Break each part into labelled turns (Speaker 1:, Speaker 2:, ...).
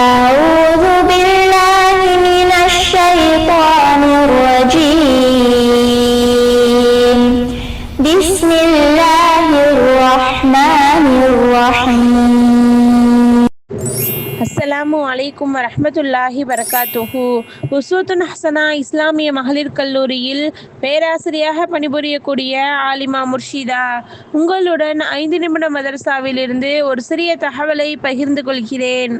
Speaker 1: أعوذ بالله من الشيطان الرجيم بسم الله الرحمن الرحيم
Speaker 2: அஸ்ஸலாமு அலைக்கும் வரஹ்மத்துல்லாஹி வரகாத்துஹு உசூத்துன் ஹசனா இஸ்லாமிய மகளிர் கல்லூரியில் பேராசிரியராக பணிபுரியக்கூடிய ஆலிமா முர்ஷிதா உங்களுடன் ஐந்து நிமிட மதரசாவிலிருந்து ஒரு சிறிய தகவலை பகிர்ந்து கொள்கிறேன்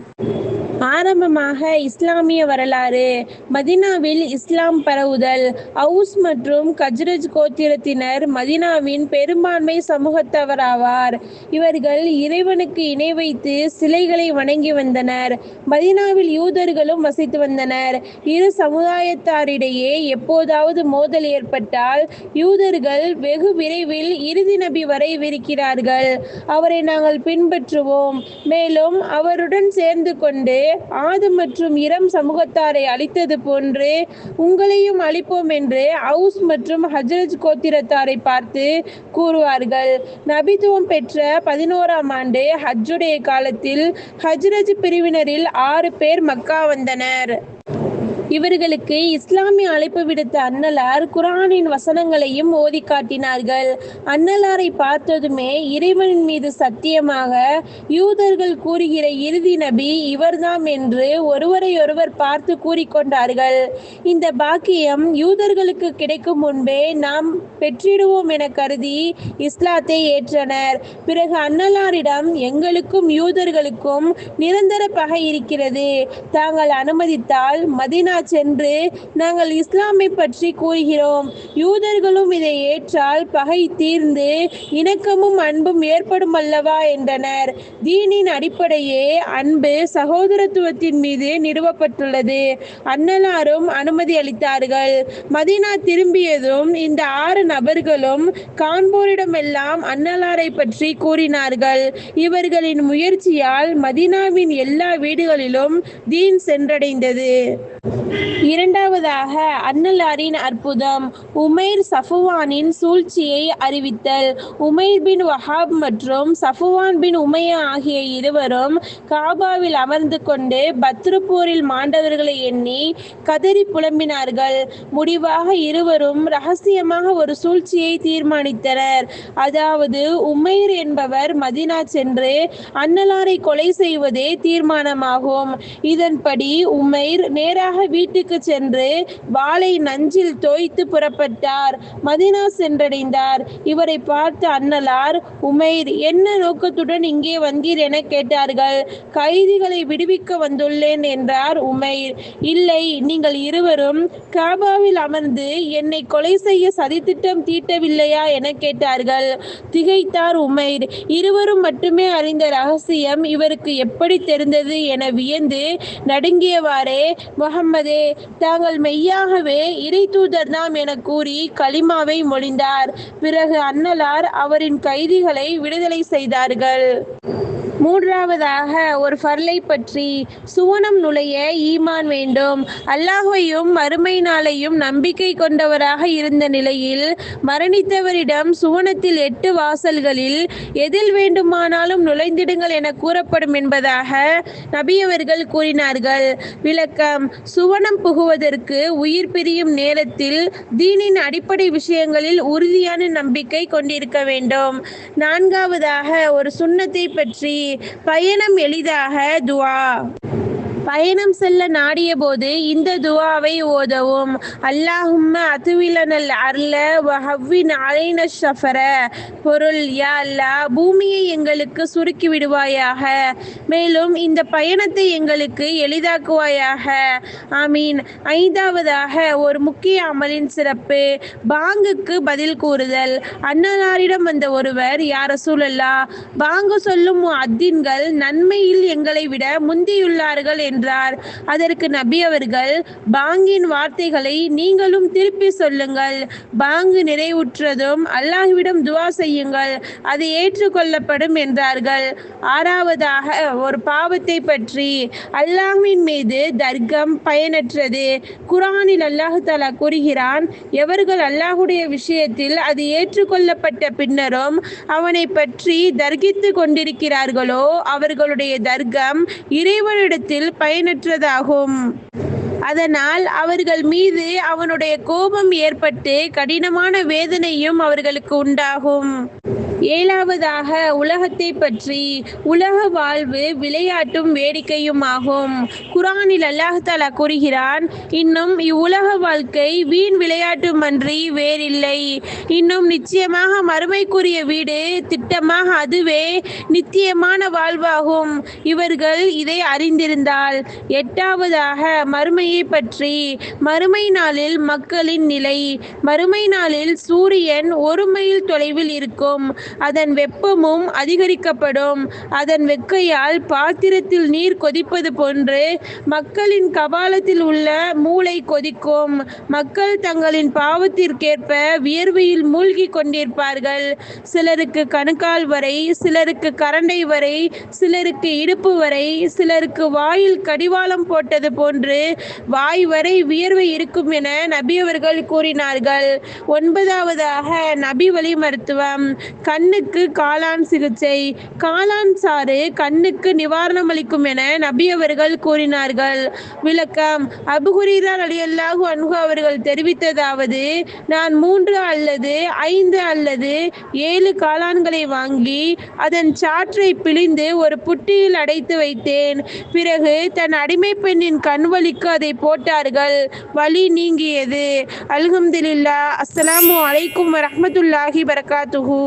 Speaker 2: ஆரம்பமாக இஸ்லாமிய வரலாறு மதினாவில் இஸ்லாம் பரவுதல் அவுஸ் மற்றும் கஜ்ரஜ் கோத்திரத்தினர் மதினாவின் பெரும்பான்மை சமூகத்தவராவார். இவர்கள் இறைவனுக்கு இணை வைத்து சிலைகளை வணங்கி வந்தனர். மதினாவில் யூதர்களும் வசித்து வந்தனர். இரு சமுதாயத்தாரிடையே எப்போதாவது மோதல் ஏற்பட்டால் யூதர்கள் வெகு விரைவில் இறுதி நபி வரை விரிக்கிறார்கள். அவரை நாங்கள் பின்பற்றுவோம். மேலும் அவருடன் சேர்ந்து கொண்டு ஆது மற்றும் இரம் சமூகத்தாரை அழித்தது போன்று உங்களையும் அழிப்போம் என்று அவுஸ் மற்றும் ஹஜ்ரஜ் கோத்திரத்தாரை பார்த்து கூறுவார்கள். நபித்துவம் பெற்ற பதினோராம் ஆண்டு ஹஜ்ஜுடைய காலத்தில் ஹஜ்ரஜ் பிரிவினரில் ஆறு பேர் மக்கா வந்தனர். இவர்களுக்கு இஸ்லாமிய அழைப்பு விடுத்த அன்னலார் குரானின் வசனங்களையும் ஓதி காட்டினார்கள். அன்னலாரை பார்த்ததுமே இறைவனின் மீது சத்தியமாக யூதர்கள் கூறுகிற இறுதி நபி இவர்தாம் என்று ஒருவரையொருவர் பார்த்து கூறிக்கொண்டார்கள் இந்த பாக்கியம் யூதர்களுக்கு கிடைக்கும் முன்பே நாம் பெற்றிடுவோம் என கருதி இஸ்லாத்தை ஏற்றனர். பிறகு அன்னலாரிடம் எங்களுக்கும் யூதர்களுக்கும் நிரந்தர பகை இருக்கிறது. தாங்கள் அனுமதித்தால் மதினா சென்று நாங்கள் இஸ்லாமை பற்றி கூறுகிறோம். யூதர்களும் இதை ஏற்றால் பகை தீர்ந்து இணக்கமும் அன்பும் ஏற்படும் அல்லவா என்றனர். தீனின் அடிப்படையே அன்பு சகோதரத்துவத்தின் மீது நிறுவப்பட்டுள்ளது. அன்னலாரும் அனுமதி அளித்தார்கள். மதீனா திரும்பியதும் இந்த ஆறு நபர்களும் காண்போரிடமெல்லாம் அன்னலாரை பற்றி கூறினார்கள். இவர்களின் முயற்சியால் மதீனாவின் எல்லா வீடுகளிலும் தீன் சென்றடைந்தது. இரண்டாவதாக அன்னலாரின் அற்புதம் உமைர் சஃபுவானின் சூழ்ச்சியை அறிவித்தல். உமைர் பின் வஹாப் மற்றும் சஃபுவான் பின் உமையா ஆகிய இருவரும் காபாவில் அமர்ந்து கொண்டு பத்ருப்பூரில் மாண்டவர்களை எண்ணி கதறி புலம்பினார்கள். முடிவாக இருவரும் ரகசியமாக ஒரு சூழ்ச்சியை தீர்மானித்தனர். அதாவது உமைர் என்பவர் மதினா சென்று அன்னலாரை கொலை செய்வதே தீர்மானமாகும். இதன்படி உமைர் நேராக வீட்டுக்கு சென்று வாளை நஞ்சில் தோய்த்து புறப்பட்டார். மதினா சென்றடைந்தார். இவரை பார்த்த அன்னலார் உமைர் என்ன நோக்கத்துடன் இங்கே வந்தீர் என கேட்டார்கள். கைதிகளை விடுவிக்க வந்துள்ளேன் என்றார் உமைர். இல்லை நீங்கள் இருவரும் காபாவில் அமர்ந்து என்னை கொலை செய்ய சதித்திட்டம் தீட்டவில்லையா? என கேட்டார்கள். திகைத்தார் உமைர். இருவரும் மட்டுமே அறிந்த ரகசியம் இவருக்கு எப்படி தெரிந்தது என வியந்து நடுங்கியவாறே முகமது தாங்கள் மெய்யாகவே இறை தூதர்தாம் என கூறி கலிமாவை மொழிந்தார். பிறகு அன்னலார் அவரின் கைதிகளை விடுதலை செய்தார்கள். மூன்றாவதாக ஒரு ஃபர்லை பற்றி சுவனம் நுழைய ஈமான் வேண்டும். அல்லாஹையும் மறுமை நாளையும் நம்பிக்கை கொண்டவராக இருந்த நிலையில் மரணித்தவரிடம் சுவனத்தில் எட்டு வாசல்களில் எதில் வேண்டுமானாலும் நுழைந்திடுங்கள் என கூறப்படும் என்பதாக நபியவர்கள் கூறினார்கள். விளக்கம் சுவனம் புகுவதற்கு உயிர் பிரியும் நேரத்தில் தீனின் அடிப்படை விஷயங்களில் உறுதியான நம்பிக்கை கொண்டிருக்க வேண்டும். நான்காவதாக ஒரு சுண்ணத்தை பற்றி பயணம் எளிதாக. துவா. பயணம் செல்ல நாடிய போது இந்த துவாவை ஓதவும். அல்லாஹும்ம அதுவிலனல் அருள வஹவ்வின் அலைன ஷஃபர. பொருள் யா அல்லா பூமியை எங்களுக்கு சுருக்கி விடுவாயாக. மேலும் இந்த பயணத்தை எங்களுக்கு எளிதாக்குவாயாக. ஆமீன். ஐந்தாவதாக ஒரு முக்கிய அமலின் சிறப்பு. பாங்குக்கு பதில் கூறுதல். அண்ணனாரிடம் வந்த ஒருவர் யார சூழல்லா பாங்கு சொல்லும் அத்தின்கள் நன்மையில் எங்களை விட முந்தியுள்ளார்கள் என்றார். அதற்கு நபி அவர்கள் பாங்கின் வார்த்தைகளை நீங்களும் திருப்பி சொல்லுங்கள். பாங்கு நிறைவுற்றதும் அல்லாஹ்விடம் துவா செய்யுங்கள். அது ஏற்றுக்கொள்ளப்படும் என்றார்கள். ஆறாவதாக ஒரு பாவத்தை பற்றி அல்லாஹ்வின் மீது தர்க்கம் பயனற்றது. குரானில் அல்லாஹு தாலா கூறுகிறான் எவர்கள் அல்லாஹுடைய விஷயத்தில் அது ஏற்றுக்கொள்ளப்பட்ட பின்னரும் அவனை பற்றி தர்கித்து கொண்டிருக்கிறார்களோ அவர்களுடைய தர்க்கம் இறைவனிடத்தில் பயனற்றதாகும். அதனால் அவர்கள் மீது அவனுடைய கோபம் ஏற்பட்டு கடினமான வேதனையும் அவர்களுக்கு உண்டாகும். ஏழாவதாக உலகத்தை பற்றி உலக வாழ்வு விளையாட்டும் வேடிக்கையும் ஆகும் குரானில் அல்லாஹாலா கூறுகிறான் இன்னும் இவ்வுலக வாழ்க்கை வீண் விளையாட்டும் அன்றி வேறில்லை. இன்னும் நிச்சயமாக மறுமைக்குரிய வீடு திட்டமாக அதுவே நித்தியமான வாழ்வாகும். இவர்கள் இதை அறிந்திருந்தால் எட்டாவதாக மறுமையை பற்றி மறுமை நாளில் மக்களின் நிலை மறுமை நாளில் சூரியன் ஒரு மைல் தொலைவில் இருக்கும். அதன் வெப்பமும் அதிகரிக்கப்படும். அதன் வெக்கையால் பாத்திரத்தில் நீர் கொதிப்பது போன்று மக்களின் கபாலத்தில் உள்ள மூளை கொதிக்கும். மக்கள் தங்களின் பாவத்திற்கேற்ப வியர்வையில் மூழ்கி கொண்டிருப்பார்கள். சிலருக்கு கணுக்கால் வரை சிலருக்கு கரண்டை வரை சிலருக்கு இடுப்பு வரை சிலருக்கு வாயில் கடிவாளம் போட்டது போன்று வாய் வரை வியர்வை இருக்கும் என நபி அவர்கள் கூறினார்கள். ஒன்பதாவதாக நபி வழி மருத்துவம். கண்ணுக்கு காளான் சிகிச்சை காளான் சாறு கண்ணுக்கு நிவாரணம் அளிக்கும் என நபி அவர்கள் கூறினார்கள். விளக்கம் அபுகுரீரார் அலியல்லாஹு அன்ஹு அவர்கள் தெரிவித்ததாவது நான் மூன்று அல்லது ஐந்து அல்லது ஏழு காளான்களை வாங்கி அதன் சாற்றை பிழிந்து ஒரு புட்டியில் அடைத்து வைத்தேன். பிறகு தன் அடிமை பெண்ணின் கண்வலிக்கு அதை போட்டார்கள். வலி நீங்கியது. அல்ஹம்துலில்லா அஸ்லாம் அலைக்கும் வரமத்துல்லாஹி பரகாத்துஹு